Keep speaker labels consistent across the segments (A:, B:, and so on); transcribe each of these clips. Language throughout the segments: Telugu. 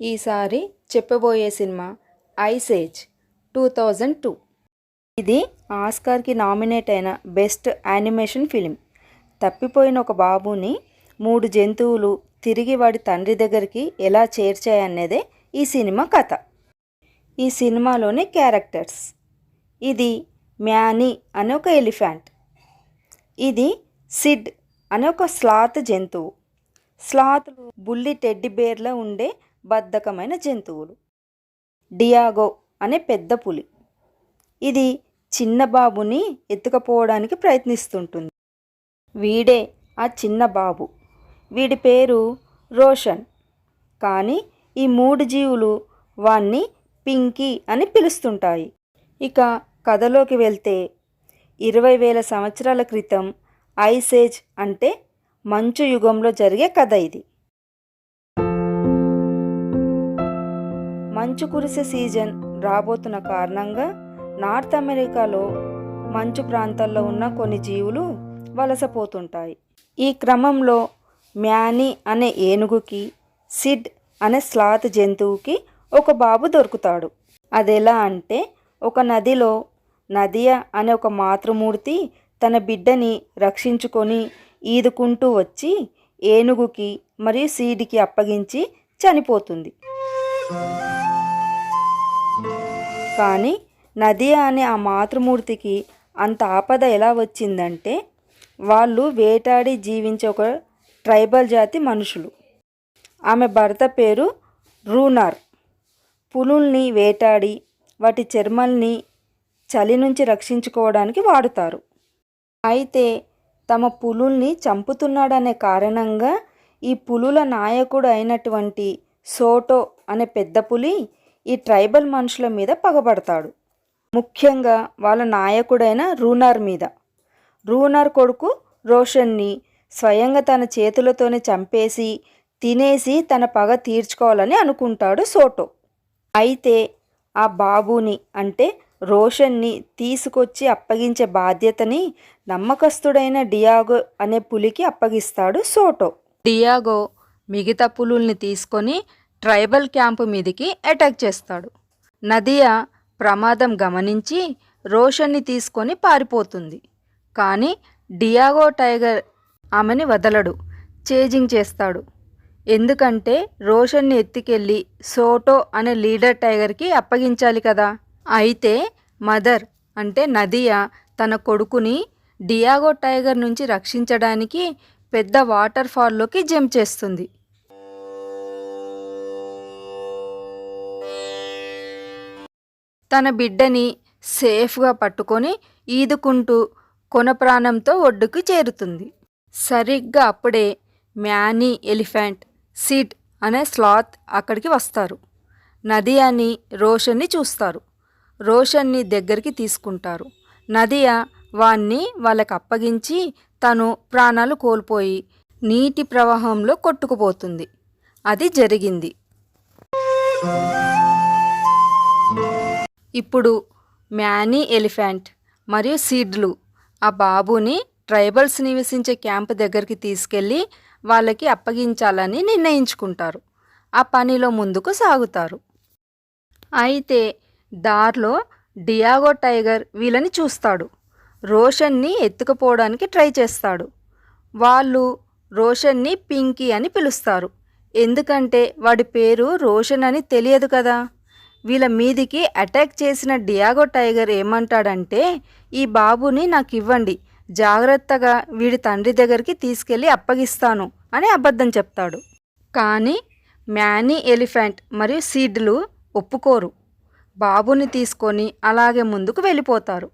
A: ఈసారి చెప్పబోయే cinema ice age two thousand two. ఇది ఆస్కార్కి నామినేట్ అయిన బెస్ట్ యానిమేషన్ ఫిలిం. తప్పిపోయిన ఒక బాబుని మూడు జంతువులు తిరిగి వాడి తండ్రి దగ్గరికి ఎలా చేర్చాయనేదే ఈ సినిమా కథ. ఈ సినిమాలోని క్యారెక్టర్స్. ఇది మ్యానీ అనే ఒక ఎలిఫెంట్. ఇది సిడ్ అనే ఒక స్లాత్ జంతువు. స్లాత్లు బుల్లి టెడ్డి బేర్లో ఉండే బద్ధకమైన జంతువులు. డియాగో అనే పెద్ద పులి. ఇది చిన్న బాబుని ఎత్తుకపోవడానికి ప్రయత్నిస్తుంటుంది. వీడే ఆ చిన్న బాబు. వీడి పేరు రోషన్. కానీ ఈ మూడు జీవులు వాణ్ణి పింకీ అని పిలుస్తుంటాయి. ఇక కథలోకి వెళ్తే ఇరవై వేల సంవత్సరాల క్రితం ఐసేజ్ అంటే మంచు యుగంలో జరిగే కథ ఇది. మంచు కురిసే సీజన్ రాబోతున్న కారణంగా నార్త్ అమెరికాలో మంచు ప్రాంతాల్లో ఉన్న కొన్ని జీవులు వలసపోతుంటాయి. ఈ క్రమంలో మ్యానీ అనే ఏనుగుకి సిడ్ అనే స్లాత్ జంతువుకి ఒక బాబు దొరుకుతాడు. అదెలా అంటే ఒక నదిలో నదియా అనే ఒక మాతృమూర్తి తన బిడ్డని రక్షించుకొని ఈదుకుంటూ వచ్చి ఏనుగుకి మరియు సీడికి అప్పగించి చనిపోతుంది. కానీ నది అనే ఆ మాతృమూర్తికి అంత ఆపద ఎలా వచ్చిందంటే వాళ్ళు వేటాడి జీవించే ఒక ట్రైబల్ జాతి మనుషులు. ఆమె భర్త పేరు రూనార్. పులుల్ని వేటాడి వాటి చర్మల్ని చలి నుంచి రక్షించుకోవడానికి వాడుతారు. అయితే తమ పులుల్ని చంపుతున్నాడనే కారణంగా ఈ పులుల నాయకుడు అయినటువంటి సోటో అనే పెద్ద పులి ఈ ట్రైబల్ మనుషుల మీద పగబడతాడు. ముఖ్యంగా వాళ్ళ నాయకుడైన రూనార్ మీద. రూనార్ కొడుకు రోషన్ని స్వయంగా తన చేతులతోనే చంపేసి తినేసి తన పగ తీర్చుకోవాలని అనుకుంటాడు సోటో. అయితే ఆ బాబుని అంటే రోషన్ని తీసుకొచ్చి అప్పగించే బాధ్యతని నమ్మకస్తుడైన డియాగో అనే పులికి అప్పగిస్తాడు సోటో. డియాగో మిగతా పులుల్ని తీసుకొని ట్రైబల్ క్యాంపు మీదికి అటాక్ చేస్తాడు. నదియా ప్రమాదం గమనించి రోషన్ని తీసుకొని పారిపోతుంది. కానీ డియాగో టైగర్ ఆమెని వదలడు. చేజింగ్ చేస్తాడు. ఎందుకంటే రోషన్ని ఎత్తుకెళ్ళి సోటో అనే లీడర్ టైగర్కి అప్పగించాలి కదా. అయితే మదర్ అంటే నదియా తన కొడుకుని డియాగో టైగర్ నుంచి రక్షించడానికి పెద్ద వాటర్ ఫాల్లోకి జంప్ చేస్తుంది. తన బిడ్డని సేఫ్గా పట్టుకొని ఈదుకుంటూ కొన ప్రాణంతో ఒడ్డుకు చేరుతుంది. సరిగ్గా అప్పుడే మ్యానీ ఎలిఫెంట్ సిడ్ అనే స్లాత్ అక్కడికి వస్తారు. నదియాని రోషన్ని చూస్తారు. రోషన్ని దగ్గరికి తీసుకుంటారు. నదియా వాణ్ణి వాళ్ళకి అప్పగించి తను ప్రాణాలు కోల్పోయి నీటి ప్రవాహంలో కొట్టుకుపోతుంది. అది జరిగింది. ఇప్పుడు మ్యానీ ఎలిఫెంట్ మరియు సీడ్లు. ఆ బాబుని ట్రైబల్స్ నివసించే క్యాంప్ దగ్గరికి తీసుకెళ్ళి వాళ్ళకి అప్పగించాలని నిర్ణయించుకుంటారు. ఆ పనిలో ముందుకు సాగుతారు. అయితే దారిలో డియాగో టైగర్ వీళ్ళని చూస్తాడు. రోషన్ని ఎత్తుకుపోవడానికి ట్రై చేస్తాడు. వాళ్ళు రోషన్ని పింకీ అని పిలుస్తారు. ఎందుకంటే వాడి పేరు రోషన్ అని తెలియదు కదా. వీళ్ళ మీదికి అటాక్ చేసిన డియాగో టైగర్ ఏమంటాడంటే ఈ బాబుని నాకు ఇవ్వండి. జాగ్రత్తగా వీడి తండ్రి దగ్గరికి తీసుకెళ్ళి అప్పగిస్తాను అని అబద్ధం చెప్తాడు. కానీ మ్యానీ ఎలిఫెంట్ మరియు సీడ్లు ఒప్పుకోరు. బాబుని తీసుకొని అలాగే ముందుకు వెళ్ళిపోతారు.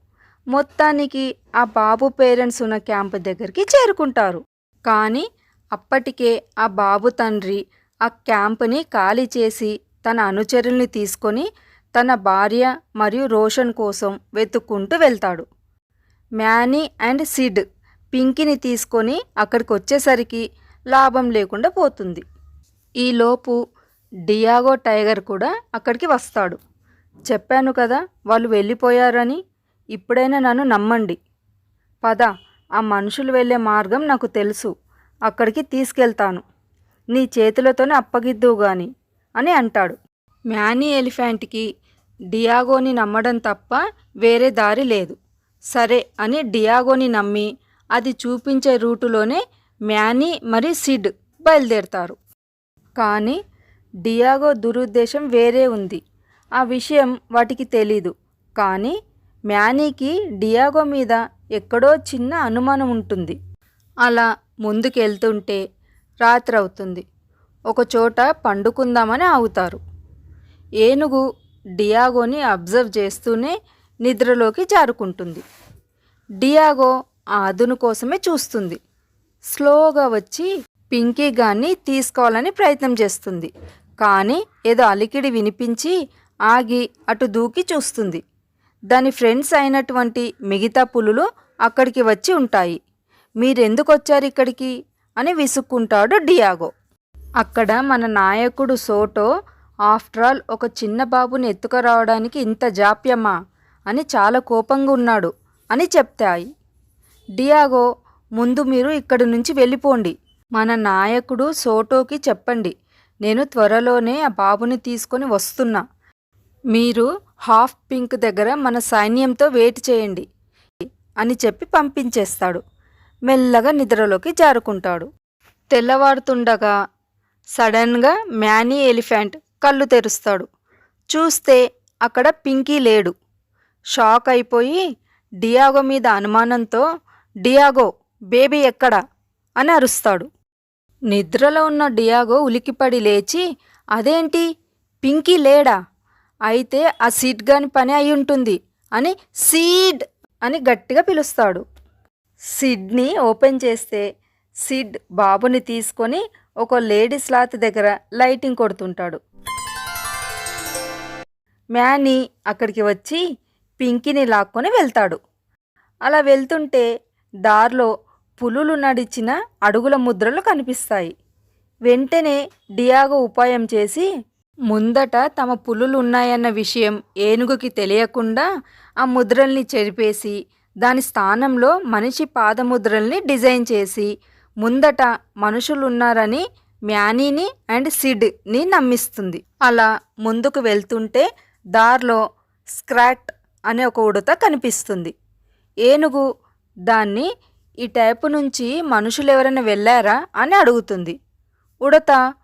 A: మొత్తానికి ఆ బాబు పేరెంట్స్ ఉన్న క్యాంపు దగ్గరికి చేరుకుంటారు. కానీ అప్పటికే ఆ బాబు తండ్రి ఆ క్యాంపుని ఖాళీ చేసి తన అనుచరుల్ని తీసుకొని తన భార్య మరియు రోషన్ కోసం వెతుక్కుంటూ వెళ్తాడు. మ్యానీ అండ్ సిడ్ పింకీని తీసుకొని అక్కడికి వచ్చేసరికి లాభం లేకుండా పోతుంది. ఈలోపు డియాగో టైగర్ కూడా అక్కడికి వస్తాడు. చెప్పాను కదా వాళ్ళు వెళ్ళిపోయారని ఇప్పుడైనా నన్ను నమ్మండి. పద ఆ మనుషులు వెళ్ళే మార్గం నాకు తెలుసు. అక్కడికి తీసుకెళ్తాను. నీ చేతులతోనే అప్పగిద్దువు గాని. అని అంటాడు. మ్యానీ ఎలిఫెంట్కి డియాగోని నమ్మడం తప్ప వేరే దారి లేదు. సరే అని డియాగోని నమ్మి అది చూపించే రూటులోనే మ్యానీ మరి సిడ్ బయలుదేరతారు. కానీ డియాగో దురుద్దేశం వేరే ఉంది. ఆ విషయం వాటికి తెలీదు. కానీ మ్యానీకి డియాగో మీద ఎక్కడో చిన్న అనుమానం ఉంటుంది. అలా ముందుకెళ్తుంటే రాత్రి అవుతుంది ఒకచోట పండుకుందామని ఆగుతారు. ఏనుగు డియాగోని అబ్జర్వ్ చేస్తూనే నిద్రలోకి జారుకుంటుంది. డియాగో ఆ అదును కోసమే చూస్తుంది. స్లోగా వచ్చి పింకీ గాన్ని తీసుకోవాలని ప్రయత్నం చేస్తుంది. కానీ ఏదో అలికిడి వినిపించి ఆగి అటు దూకి చూస్తుంది. దాని ఫ్రెండ్స్ అయినటువంటి మిగతా పులులు అక్కడికి వచ్చి ఉంటాయి. మీరెందుకు వచ్చారు ఇక్కడికి? అని విసుక్కుంటాడు డియాగో. అక్కడ మన నాయకుడు సోటో ఆఫ్టర్ ఆల్ ఒక చిన్న బాబుని ఎత్తుకురావడానికి ఇంత జాప్యమా? అని చాలా కోపంగా ఉన్నాడు అని చెప్తాయి. డియాగో ముందు మీరు ఇక్కడి నుంచి వెళ్ళిపోండి. మన నాయకుడు సోటోకి చెప్పండి. నేను త్వరలోనే ఆ బాబుని తీసుకొని వస్తున్నా. మీరు హాఫ్ పింక్ దగ్గర మన సైన్యంతో వెయిట్ చేయండి అని చెప్పి పంపించేస్తాడు. మెల్లగా నిద్రలోకి జారుకుంటాడు. తెల్లవారుతుండగా సడన్గా మ్యానీ ఎలిఫెంట్ కళ్ళు తెరుస్తాడు. చూస్తే అక్కడ పింకీ లేడు. షాక్ అయిపోయి డియాగో మీద అనుమానంతో డియాగో బేబీ ఎక్కడా? అని అరుస్తాడు. నిద్రలో ఉన్న డియాగో ఉలికిపడి లేచి అదేంటి? పింకీ లేడా? అయితే ఆ సీడ్ గాని పని అయి ఉంటుంది అని సీడ్ అని గట్టిగా పిలుస్తాడు. సిడ్ని ఓపెన్ చేస్తే సిడ్ బాబుని తీసుకొని ఒక లేడీ స్లాత్ దగ్గర లైటింగ్ కొడుతుంటాడు. మ్యానీ అక్కడికి వచ్చి పింకీని లాక్కొని వెళ్తాడు. అలా వెళ్తుంటే దారిలో పులులు నడిచిన అడుగుల ముద్రలు కనిపిస్తాయి. వెంటనే డియాగో ఉపాయం చేసి ముందట తమ పులులు ఉన్నాయన్న విషయం ఏనుగుకి తెలియకుండా ఆ ముద్రల్ని చెరిపేసి దాని స్థానంలో మనిషి పాదముద్రల్ని డిజైన్ చేసి ముందట మనుషులు ఉన్నారని మ్యానీని అండ్ సిడ్ని నమ్మిస్తుంది. అలా ముందుకు వెళ్తుంటే దారిలో స్క్రాట్ అనే ఒక ఉడత కనిపిస్తుంది. ఏనుగు దాన్ని ఈ టైపు నుంచి మనుషులు ఎవరైనా వెళ్ళారా అని అడుగుతుంది. ఉడత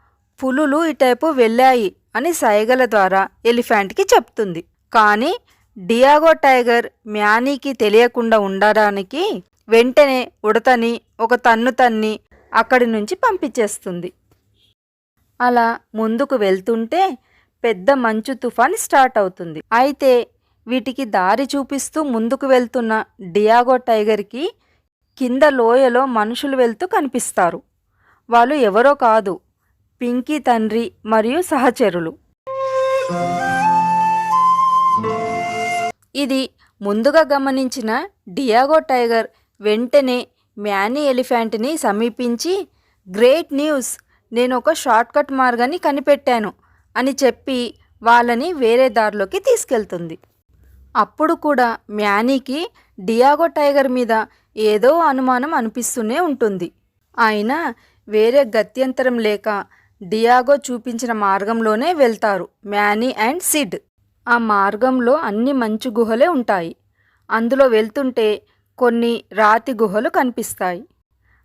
A: పులులు ఈ టైపు వెళ్ళాయి అని సైగల ద్వారా ఎలిఫెంట్కి చెప్తుంది. కానీ డియాగో టైగర్ మ్యానీకి తెలియకుండా ఉండడానికి వెంటనే ఉడతని ఒక తన్ను తన్ని అక్కడి నుంచి పంపించేస్తుంది. అలా ముందుకు వెళ్తుంటే పెద్ద మంచు తుఫాన్ స్టార్ట్ అవుతుంది. అయితే వీటికి దారి చూపిస్తూ ముందుకు వెళ్తున్న డియాగో టైగర్కి కింద లోయలో మనుషులు వెళ్తూ కనిపిస్తారు. వాళ్ళు ఎవరో కాదు పింకీ తండ్రి మరియు సహచరులు. ఇది ముందుగా గమనించిన డియాగో టైగర్ వెంటనే మ్యానీ ఎలిఫెంట్ని సమీపించి గ్రేట్ న్యూస్! నేను ఒక షార్ట్కట్ మార్గాన్ని కనిపెట్టాను అని చెప్పి వాళ్ళని వేరే దారిలోకి తీసుకెళ్తుంది. అప్పుడు కూడా మ్యానీకి డియాగో టైగర్ మీద ఏదో అనుమానం అనిపిస్తూనే ఉంటుంది. అయినా వేరే గత్యంతరం లేక డియాగో చూపించిన మార్గంలోనే వెళ్తారు మ్యానీ అండ్ సిడ్. ఆ మార్గంలో అన్ని మంచు గుహలే ఉంటాయి. అందులో వెళ్తుంటే కొన్ని రాతి గుహలు కనిపిస్తాయి.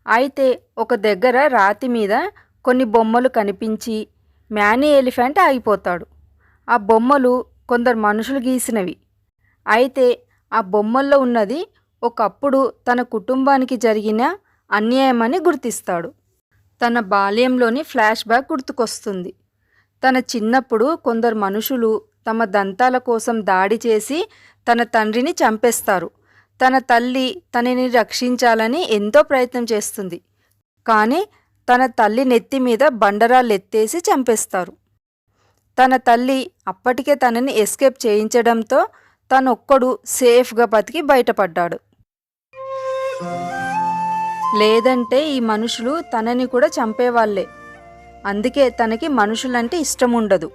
A: అయితే ఒక దగ్గర రాతి మీద కొన్ని బొమ్మలు కనిపించి మ్యానీ ఎలిఫెంట్ ఆగిపోతాడు. ఆ బొమ్మలు కొందరు మనుషులు గీసినవి. అయితే ఆ బొమ్మల్లో ఉన్నది ఒకప్పుడు తన కుటుంబానికి జరిగిన అన్యాయమని గుర్తిస్తాడు. తన బాల్యంలోని ఫ్లాష్ బ్యాక్ గుర్తుకొస్తుంది. తన చిన్నప్పుడు కొందరు మనుషులు తమ దంతాల కోసం దాడి చేసి తన తండ్రిని చంపేస్తారు. తన తల్లి తనని రక్షించాలని ఎంతో ప్రయత్నం చేస్తుంది. కానీ తన తల్లి నెత్తి మీద బండరాళ్ళెత్తేసి చంపేస్తారు. తన తల్లి అప్పటికే తనని ఎస్కేప్ చేయించడంతో తనొక్కడు సేఫ్గా బతికి బయటపడ్డాడు. లేదంటే ఈ మనుషులు తనని కూడా చంపేవాళ్ళే. అందుకే తనకి మనుషులంటే ఇష్టం ఉండదు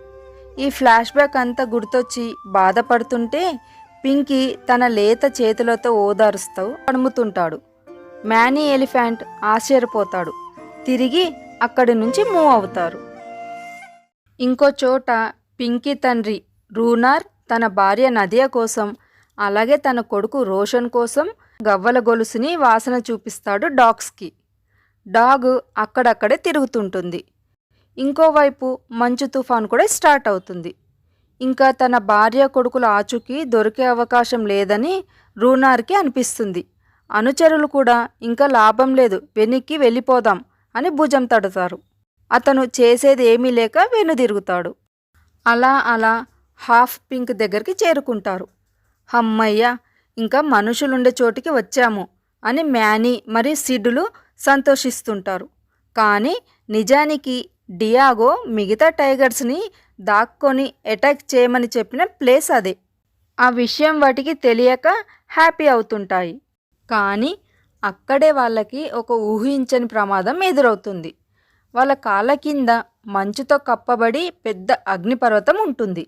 A: ఈ ఫ్లాష్ బ్యాక్ అంతా గుర్తొచ్చి బాధపడుతుంటే పింకీ తన లేత చేతులతో ఓదారుస్తూ అడుముతుంటాడు మ్యానీ ఎలిఫెంట్ ఆశ్చర్యపోతాడు. తిరిగి అక్కడి నుంచి మూవ్ అవుతారు. ఇంకో చోట పింకీ తండ్రి రూనార్ తన భార్య నదియా కోసం అలాగే తన కొడుకు రోషన్ కోసం గవ్వల గొలుసుని వాసన చూపిస్తాడు డాగ్స్కి. డాగ్ అక్కడక్కడే తిరుగుతుంటుంది. ఇంకోవైపు మంచు తుఫాన్ కూడా స్టార్ట్ అవుతుంది. ఇంకా తన భార్య కొడుకుల ఆచూకీ దొరికే అవకాశం లేదని రూనార్కి అనిపిస్తుంది. అనుచరులు కూడా ఇంకా లాభం లేదు వెనక్కి వెళ్ళిపోదాం అని భుజం తడతారు. అతను చేసేది ఏమీ లేక వెనుదిరుగుతాడు. అలా అలా హాఫ్ పింక్ దగ్గరికి చేరుకుంటారు. హమ్మయ్య ఇంకా మనుషులుండే చోటికి వచ్చాము అని మ్యానీ మరియు సిడ్లు సంతోషిస్తుంటారు. కానీ నిజానికి డియాగో మిగతా టైగర్స్ని దాక్కొని అటాక్ చేయమని చెప్పిన ప్లేస్ అదే. ఆ విషయం వాటికి తెలియక హ్యాపీ అవుతుంటాయి. కానీ అక్కడే వాళ్ళకి ఒక ఊహించని ప్రమాదం ఎదురవుతుంది. వాళ్ళ కాళ్ళ కింద మంచుతో కప్పబడి పెద్ద అగ్నిపర్వతం ఉంటుంది.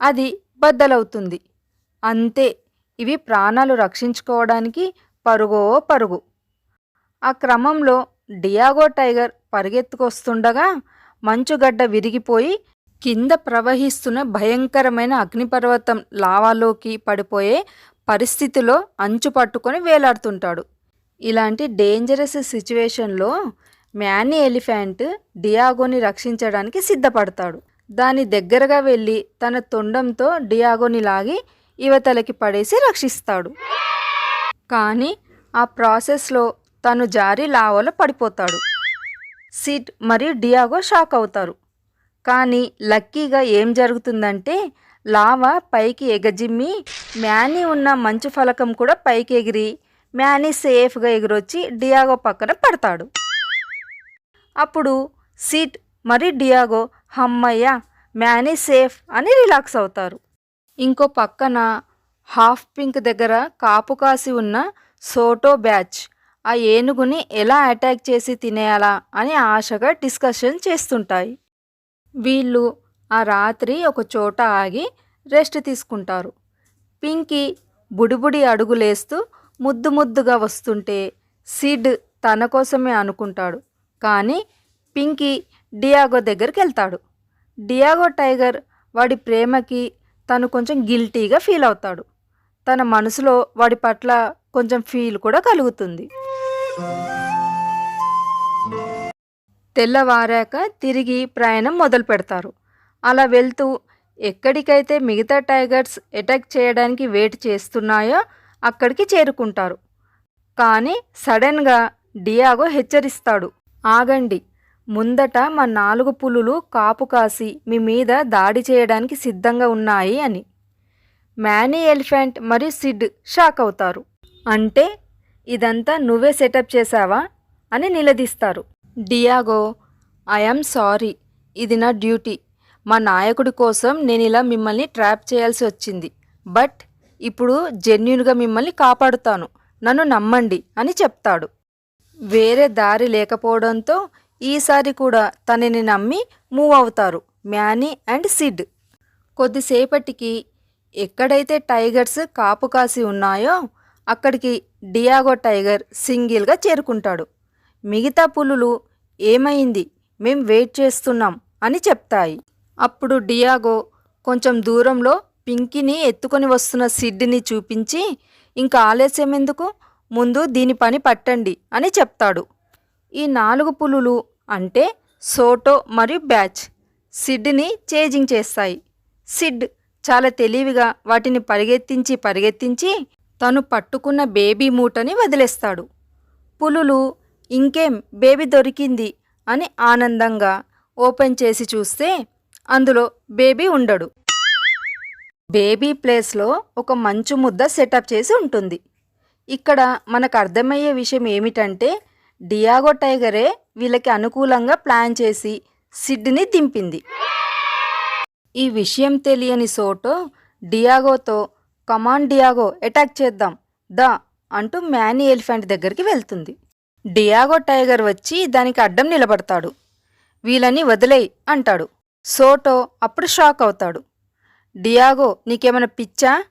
A: అది బద్దలవుతుంది. అంతే ఇవి ప్రాణాలు రక్షించుకోవడానికి పరుగో పరుగు. ఆ క్రమంలో డియాగో టైగర్ పరిగెత్తుకొస్తుండగా మంచుగడ్డ విరిగిపోయి కింద ప్రవహిస్తున్న భయంకరమైన అగ్నిపర్వతం లావాలోకి పడిపోయే పరిస్థితిలో అంచు పట్టుకొని వేలాడుతుంటాడు. ఇలాంటి డేంజరస్ సిచ్యువేషన్లో మ్యానీ ఎలిఫెంట్ డియాగోని రక్షించడానికి సిద్ధపడతాడు. దాని దగ్గరగా వెళ్ళి తన తొండంతో డియాగోని లాగి యువతలకి పడేసి రక్షిస్తాడు. కానీ ఆ ప్రాసెస్లో తను జారి లావలో పడిపోతాడు. సిడ్ మరియు డియాగో షాక్ అవుతారు. కానీ లక్కీగా ఏం జరుగుతుందంటే లావా పైకి ఎగజిమ్మి మ్యానీ ఉన్న మంచు ఫలకం కూడా పైకి ఎగిరి మ్యానీ సేఫ్గా ఎగిరొచ్చి డియాగో పక్కన పడతాడు. అప్పుడు సీట్ మరి డియాగో హమ్మయ్య మ్యానీ సేఫ్ అని రిలాక్స్ అవుతారు. ఇంకో పక్కన హాఫ్ పింక్ దగ్గర కాపు కాసి ఉన్న సోటో బ్యాచ్ ఆ ఏనుగుని ఎలా అటాక్ చేసి తినేయాలా అని ఆశగా డిస్కషన్ చేస్తుంటాయి. వీళ్ళు ఆ రాత్రి ఒక చోట ఆగి రెస్ట్ తీసుకుంటారు. పింకీ బుడిబుడి అడుగులేస్తూ ముద్దు ముద్దుగా వస్తుంటే సిడ్ తన కోసమే అనుకుంటాడు. కానీ పింకీ డియాగో దగ్గరికి వెళ్తాడు. డియాగో టైగర్ వాడి ప్రేమకి తను కొంచెం గిల్టీగా ఫీల్ అవుతాడు. తన మనసులో వాడి పట్ల కొంచెం ఫీల్ కూడా కలుగుతుంది. తెల్లవారాక తిరిగి ప్రయాణం మొదలు పెడతారు. అలా వెళ్తూ ఎక్కడికైతే మిగతా టైగర్స్ అటాక్ చేయడానికి వెయిట్ చేస్తున్నాయో అక్కడికి చేరుకుంటారు. కానీ సడన్గా డియాగో హెచ్చరిస్తాడు. ఆగండి. ముందట మా నాలుగు పులులు కాపు కాసి మీ మీద దాడి చేయడానికి సిద్ధంగా ఉన్నాయి అని. మ్యానీ ఎలిఫెంట్ మరియు సిడ్ షాక్ అవుతారు. అంటే ఇదంతా నువ్వే సెటప్ చేశావా? అని నిలదీస్తారు. Diego I'm sorry. ఇది నా డ్యూటీ. మా నాయకుడి కోసం నేను ఇలా మిమ్మల్ని ట్రాప్ చేయాల్సి వచ్చింది. బట్ ఇప్పుడు జెన్యున్గా మిమ్మల్ని కాపాడుతాను. నన్ను నమ్మండి అని చెప్తాడు. వేరే దారి లేకపోవడంతో ఈసారి కూడా తనని నమ్మి మూవ్ అవుతారు మ్యానీ అండ్ సిడ్. కొద్దిసేపటికి ఎక్కడైతే టైగర్స్ కాపు కాసి ఉన్నాయో అక్కడికి డియాగో టైగర్ సింగిల్గా చేరుకుంటాడు. మిగతా పులులు ఏమైంది? మేం వెయిట్ చేస్తున్నాం అని చెప్తాయి. అప్పుడు డియాగో కొంచెం దూరంలో పింకీని ఎత్తుకొని వస్తున్న సిడ్డిని చూపించి ఇంకా ఆలస్యం ఎందుకు? ముందు దీని పని పట్టండి అని చెప్తాడు. ఈ నాలుగు పులులు అంటే సోటో మరియు బ్యాచ్ సిడ్ని చేజింగ్ చేస్తాయి. సిడ్ చాలా తెలివిగా వాటిని పరిగెత్తించి పరిగెత్తించి తను పట్టుకున్న బేబీ మూటని వదిలేస్తాడు. పులులు ఇంకేం బేబీ దొరికింది అని ఆనందంగా ఓపెన్ చేసి చూస్తే అందులో బేబీ ఉండడు. బేబీ ప్లేస్లో ఒక మంచు ముద్ద సెటప్ చేసి ఉంటుంది. ఇక్కడ మనకు అర్థమయ్యే విషయం ఏమిటంటే డియాగో టైగరే వీళ్ళకి అనుకూలంగా ప్లాన్ చేసి సిడ్ని దింపింది. ఈ విషయం తెలియని సోటో డియాగోతో కమాన్ డియాగో అటాక్ చేద్దాం దా అంటూ మ్యానీ ఎలిఫెంట్ దగ్గరికి వెళ్తుంది. డియాగో టైగర్ వచ్చి దానికి అడ్డం నిలబడతాడు. వీళ్ళని వదిలేయ్ అంటాడు. సోటో అప్పుడు షాక్ అవుతాడు. డియాగో నీకేమైనా పిచ్చా?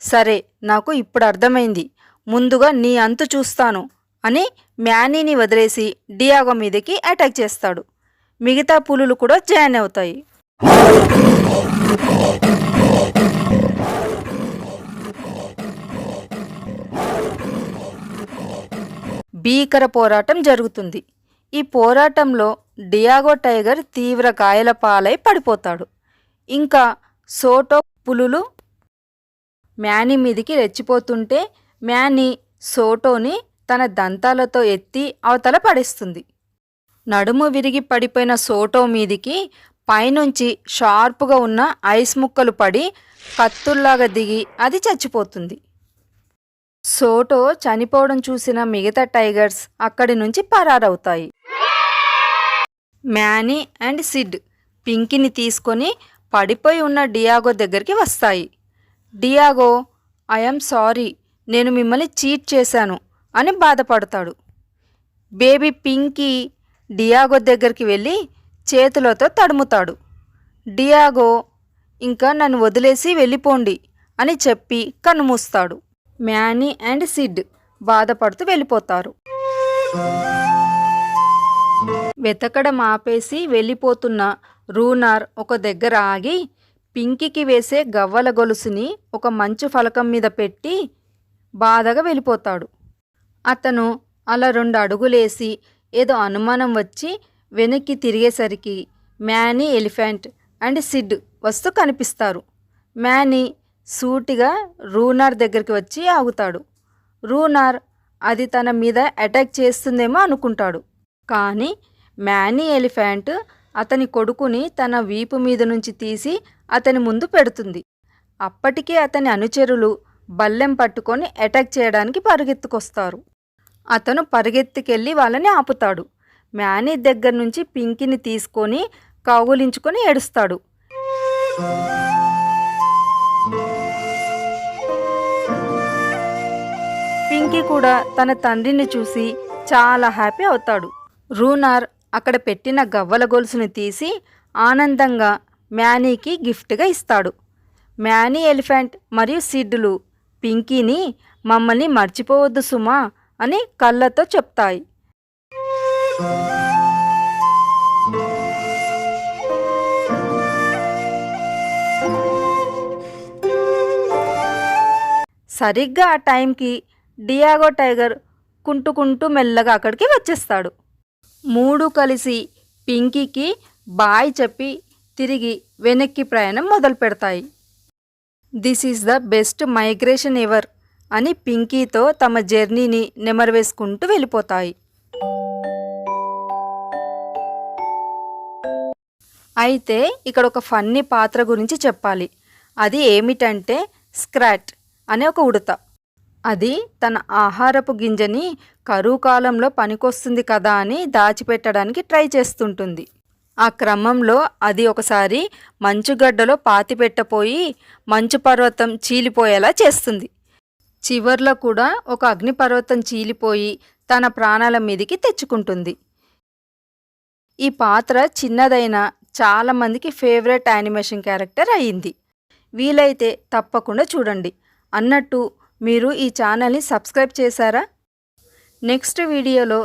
A: సరే నాకు ఇప్పుడు అర్థమైంది. ముందుగా నీ అంతు చూస్తాను అని మ్యానీని వదిలేసి డియాగో మీదకి అటాక్ చేస్తాడు. మిగతా పులులు కూడా జాయిన్ అవుతాయి. భీకర పోరాటం జరుగుతుంది. ఈ పోరాటంలో డియాగో టైగర్ తీవ్ర గాయాల పాలై పడిపోతాడు. ఇంకా సోటో పులులు మ్యానీ మీదికి రెచ్చిపోతుంటే మ్యానీ సోటోని తన దంతాలతో ఎత్తి అవతల పడేస్తుంది. నడుము విరిగి పడిపోయిన సోటో మీదికి పైనుంచి షార్పుగా ఉన్న ఐస్ ముక్కలు పడి కత్తుల్లాగా దిగి అది చచ్చిపోతుంది. సోటో చనిపోవడం చూసిన మిగతా టైగర్స్ అక్కడి నుంచి పరారవుతాయి. మ్యానీ అండ్ సిడ్ పింకీని తీసుకొని పడిపోయి ఉన్న డియాగో దగ్గరికి వస్తాయి. డియాగో ఐఎమ్ సారీ నేను మిమ్మల్ని చీట్ చేశాను అని బాధపడతాడు. బేబీ పింకీ డియాగో దగ్గరికి వెళ్ళి చేతులతో తడుముతాడు. డియాగో ఇంకా నన్ను వదిలేసి వెళ్ళిపోండి అని చెప్పి కన్నుమూస్తాడు. మ్యానీ అండ్ సిడ్ బాధపడుతూ వెళ్ళిపోతారు. వెతకడం ఆపేసి వెళ్ళిపోతున్న రూనార్ ఒక దగ్గర ఆగి పింకీకి వేసే గవ్వల గొలుసుని ఒక మంచు ఫలకం మీద పెట్టి బాధగా వెళ్ళిపోతాడు. అతను అలా రెండు అడుగులేసి ఏదో అనుమానం వచ్చి వెనక్కి తిరిగేసరికి మ్యానీ ఎలిఫెంట్ అండ్ సిడ్ వస్తూ కనిపిస్తారు. మ్యానీ సూటిగా రూనార్ దగ్గరికి వచ్చి ఆగుతాడు. రూనార్ అది తన మీద అటాక్ చేస్తుందేమో అనుకుంటాడు. కానీ మ్యానీ ఎలిఫెంట్ అతని కొడుకుని తన వీపు మీద నుంచి తీసి అతని ముందు పెడుతుంది. అప్పటికే అతని అనుచరులు బల్లెం పట్టుకొని అటాక్ చేయడానికి పరుగెత్తుకొస్తారు. అతను పరిగెత్తుకెళ్ళి వాళ్ళని ఆపుతాడు. మ్యానీ దగ్గర నుంచి పింకిని తీసుకొని కౌగులించుకొని ఏడుస్తాడు. పింకీ కూడా తన తండ్రిని చూసి చాలా హ్యాపీ అవుతాడు. రూనార్ అక్కడ పెట్టిన గవ్వల గొలుసుని తీసి ఆనందంగా మ్యానీకి గిఫ్ట్గా ఇస్తాడు. మ్యానీ ఎలిఫెంట్ మరియు సిడ్డులు పింకీని మమ్మల్ని మర్చిపోవద్దు సుమా అని కళ్ళతో చెప్తాయి. సరిగ్గా ఆ టైంకి డియాగో టైగర్ కుంటుకుంటూ మెల్లగా అక్కడికి వచ్చేస్తాడు. మూడు కలిసి పింకీకి బాయ్ చెప్పి తిరిగి వెనక్కి ప్రయాణం మొదలు పెడతాయి. This is the best migration ever అని పింకీతో తమ జర్నీని నెమరవేసుకుంటూ వెళ్ళిపోతాయి. అయితే ఇక్కడ ఒక ఫన్నీ పాత్ర గురించి చెప్పాలి. అది ఏమిటంటే స్క్రాట్ అనే ఒక ఉడత. అది తన ఆహారపు గింజని కరువు కాలంలో పనికొస్తుంది కదా అని దాచిపెట్టడానికి ట్రై చేస్తుంటుంది. ఆ క్రమంలో అది ఒకసారి మంచుగడ్డలో పాతిపెట్టపోయి మంచు పర్వతం చీలిపోయేలా చేస్తుంది. చివర్లో కూడా ఒక అగ్నిపర్వతం చీలిపోయి తన ప్రాణాల మీదికి తెచ్చుకుంటుంది. ఈ పాత్ర చిన్నదైన చాలామందికి ఫేవరెట్ యానిమేషన్ క్యారెక్టర్ అయ్యింది వీలైతే తప్పకుండా చూడండి. అన్నట్టు మీరు ఈ ఛానల్ని సబ్స్క్రైబ్ చేశారా? నెక్స్ట్ వీడియోలో